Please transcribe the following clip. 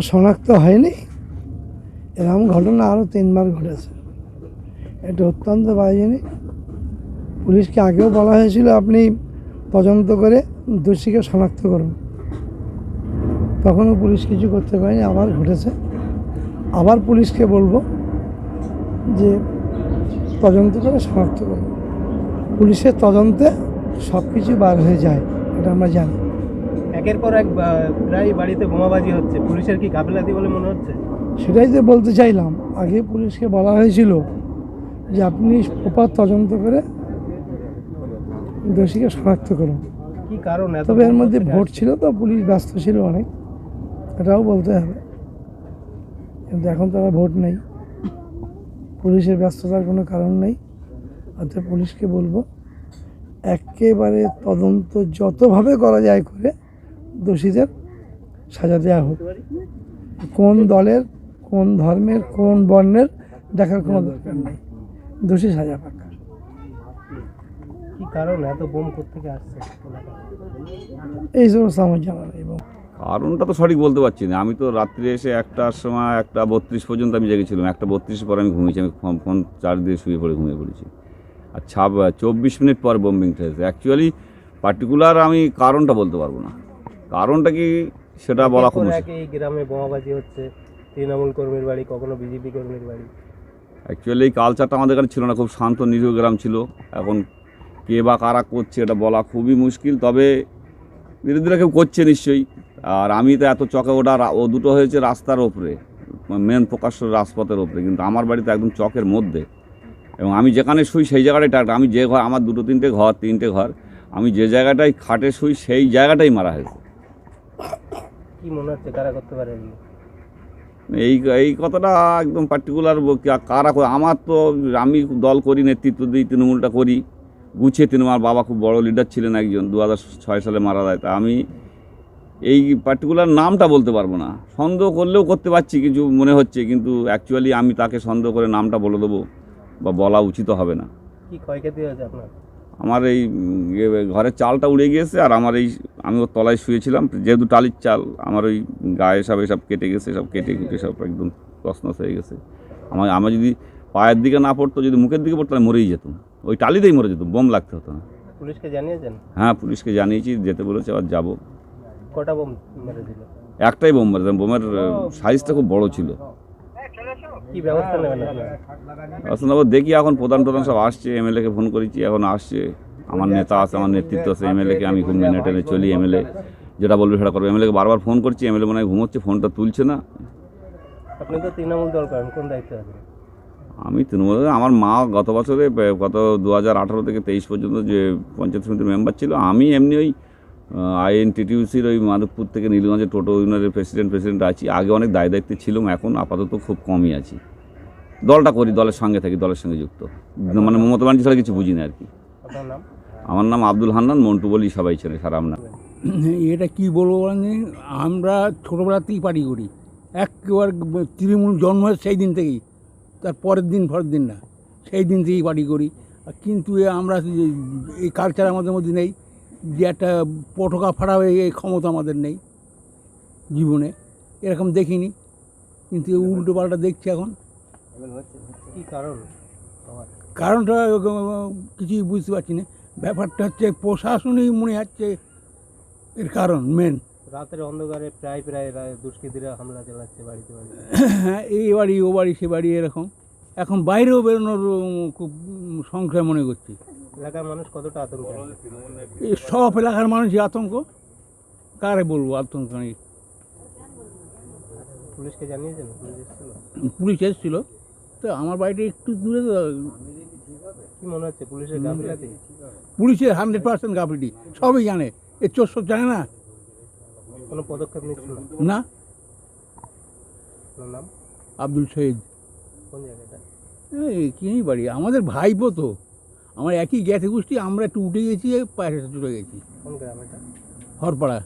শনাক্ত হয়নি। এরকম ঘটনা আরও তিনবার ঘটেছে। এটা অত্যন্ত বাজেনি। পুলিশকে আগেও বলা হয়েছিল, আপনি তদন্ত করে দোষীকে শনাক্ত করুন। তখনও পুলিশ কিছু করতে পারেনি, আবার ঘটেছে। আবার পুলিশকে বলব যে, তদন্ত করে শনাক্ত করুন। পুলিশের তদন্তে সব কিছু বার হয়ে যায়, এটা আমরা জানি। একের পর এক প্রায় বাড়িতে বোমাবাজি হচ্ছে। পুলিশের কি গাফিলাতি বলে মনে হচ্ছে? সেটাই তো বলতে চাইলাম আগে পুলিশকে বলা হয়েছিল যে আপনি প্রপার তদন্ত করে দোষীকে শনাক্ত করুন। কি কারণ এত তবে এর মধ্যে ভোট ছিল তো পুলিশ ব্যস্ত ছিল অনেক। এটাও বলতে হবে। কিন্তু এখন তারা ভোট নেই। পুলিশের ব্যস্ততার কোনো কারণ নেই। অর্থাৎ পুলিশকে বলব একেবারে তদন্ত যতভাবে করা যায় করে দোষীদের সাজা দেওয়া হোক। কোন দলের কোন ধর্মের কোন বর্ণের দেখার কোনো দরকার নেই। দোষী সাজা পাক। কি কারণ? এত বোম কোত্থেকে আসছে? এই সমস্ত আমার জানা নেই কারণটা তো সঠিক বলতে পারছি না। আমি তো রাত্রে এসে একটার সময় একটা বত্রিশ পর্যন্ত আমি জেগেছিলাম। একটা বত্রিশ পর আমি ঘুমিয়েছি। আমি ফোন ফোন চার্জ দিয়ে শুয়ে পড়ে ঘুমিয়ে পড়েছি। আর ছাব চব্বিশ মিনিট পর বোম্বিংটা হয়েছে অ্যাকচুয়ালি পার্টিকুলার আমি কারণটা বলতে পারব না। কারণটা কি সেটা বলা খুব এই গ্রামে বোমাবাজি হচ্ছে তৃণমূল কর্মীর বাড়ি কখনো বিজেপি কর্মীর বাড়ি। অ্যাকচুয়ালি এই কালচারটা আমাদের কাছে ছিল না খুব শান্ত নিরীহ গ্রাম ছিল। এখন কে বা কারা করছে এটা বলা খুবই মুশকিল তবে বিরোধীরা কেউ করছে নিশ্চয়ই। আর আমি তো এত চকে ওটা ও দুটো হয়েছে রাস্তার ওপরে মেন প্রকাশ্য রাজপথের ওপরে কিন্তু আমার বাড়িতে একদম চকের মধ্যে। এবং আমি যেখানে শুই সেই জায়গাটাই টার্গেট আমি যে ঘর আমার দুটো তিনটে ঘর তিনটে ঘর আমি যে জায়গাটায় খাটে শুই সেই জায়গাটাই মারা হয়েছে। কি মনে হচ্ছে? কারা করতে পারে এই এই কথাটা একদম পার্টিকুলার কারা আমার তো আমি দল করি নেতৃত্ব দিই তৃণমূলটা করি। গুছিয়ে তৃণমূল আমার বাবা খুব বড় লিডার ছিলেন একজন দু হাজার ছয় সালে মারা যায়। তা আমি এই পার্টিকুলার নামটা বলতে পারব না। সন্দেহ করলেও করতে পারছি কিছু মনে হচ্ছে কিন্তু অ্যাকচুয়ালি আমি তাকে সন্দেহ করে নামটা বলে দেবো বা বলা উচিত হবে না। কি ক্ষয়ক্ষতি হয়েছে আপনার? আমার এই ঘরের চালটা উড়ে গিয়েছে আর আমার এই আমি ওর তলায় শুয়েছিলাম। যেহেতু টালির চাল আমার ওই গায়ে সব এসব কেটে গেছে সব কেটে কুটে সব একদম তসনস হয়ে গেছে। আমার আমার যদি পায়ের দিকে না পড়তো যদি মুখের দিকে পড়তো তাহলে মরেই যেতাম। ওই টালিতেই মরে যেতাম বোম লাগতে হতো না। পুলিশকে জানিয়েছেন? হ্যাঁ পুলিশকে জানিয়েছি যেতে বলেছে আবার যাব। কটা বোম একটাই বোম মারে বোমের সাইজটা খুব বড় ছিল। কি ব্যবস্থা নেবেন আসলে আবার দেখি এখন প্রধান প্রধান সব আসছে এমএলএকে ফোন করেছি এখন আসছে। আমার নেতা আছে আমার নেতৃত্ব আছে এমএলএকে আমি খুব মেনে টেনে চলি এমএলএ যেটা বলবে সেটা করবে। এমএলএকে বারবার ফোন করছি এমএলএ মনে হয় ঘুমোচ্ছে ফোনটা তুলছে না। আপনি তো তৃণমূল দল করেন কোন দায়িত্বে আছেন? আমি তৃণমূল আমার মা গত বছরে গত দু হাজার আঠারো থেকে তেইশ পর্যন্ত যে পঞ্চায়েত সমিতির মেম্বার ছিল আমি এমনি ওই আইএনটিটিউসির ওই মাধবপুর থেকে নীলগঞ্জের টোটো ইউনিয়নের প্রেসিডেন্ট প্রেসিডেন্ট আছি। আগে অনেক দায় দায়িত্বে ছিলাম এখন আপাতত খুব কমই আছি। দলটা করি দলের সঙ্গে থাকি দলের সঙ্গে যুক্ত। মানে মমতা ব্যানার্জি ছাড়া কিছু বুঝি না আর কি। আমার নাম আব্দুল হান্নান মন্টু বলি সবাই ছেলে সারা নাম। এটা কি বলব মানে আমরা ছোটোবেলাতেই পার্টি করি। একেবারে তৃণমূল জন্ম হয় সেই দিন থেকেই। তার পরের দিন পরের দিন না। সেই দিন থেকেই পার্টি করি। আর কিন্তু এ আমরা এই কালচার আমাদের মধ্যে নেই। যে একটা পটকা ফাড়াবে এই ক্ষমতা আমাদের নেই জীবনে। এরকম দেখিনি কিন্তু উল্টো পাল্টা দেখছি এখন। কি কারণ? কারণটা কিছুই বুঝতে পারছি না। ব্যাপারটা হচ্ছে প্রশাসনই মনে হচ্ছে এর কারণ মেন রাতের অন্ধকারে প্রায় প্রায় দুষ্কৃতীরা হামলা চালাচ্ছে বাড়িতে বাড়িতে। হ্যাঁ এই বাড়ি ও বাড়ি সে বাড়ি এরকম। এখন বাইরেও বেরোনোর খুব সংশয় মনে করছি। এলাকার মানুষ কতটা আতঙ্কে? এই সব এলাকার মানুষের আতঙ্ক কারে বলব আতঙ্ক নেই। পুলিশকে জানিয়েছেন? পুলিশ এসেছিল? তো আমার বাড়িটা একটু দূরে তো। কি মনে হচ্ছে পুলিশের গাফিলাতি? পুলিশের হান্ড্রেড পার্সেন্ট গাফিটি সবই জানে। এ চোর সব জানে না। কোনো পদক্ষেপ নিচ্ছিল না? নাম? আব্দুল শহীদ কোন জায়গাটা? এই বাড়ি। আমাদের ভাইপো তো। আমার একই গ্যাসে গোষ্ঠী আমরা একটু উঠে গেছি পায়ে চলে গেছি। হরপাড়া।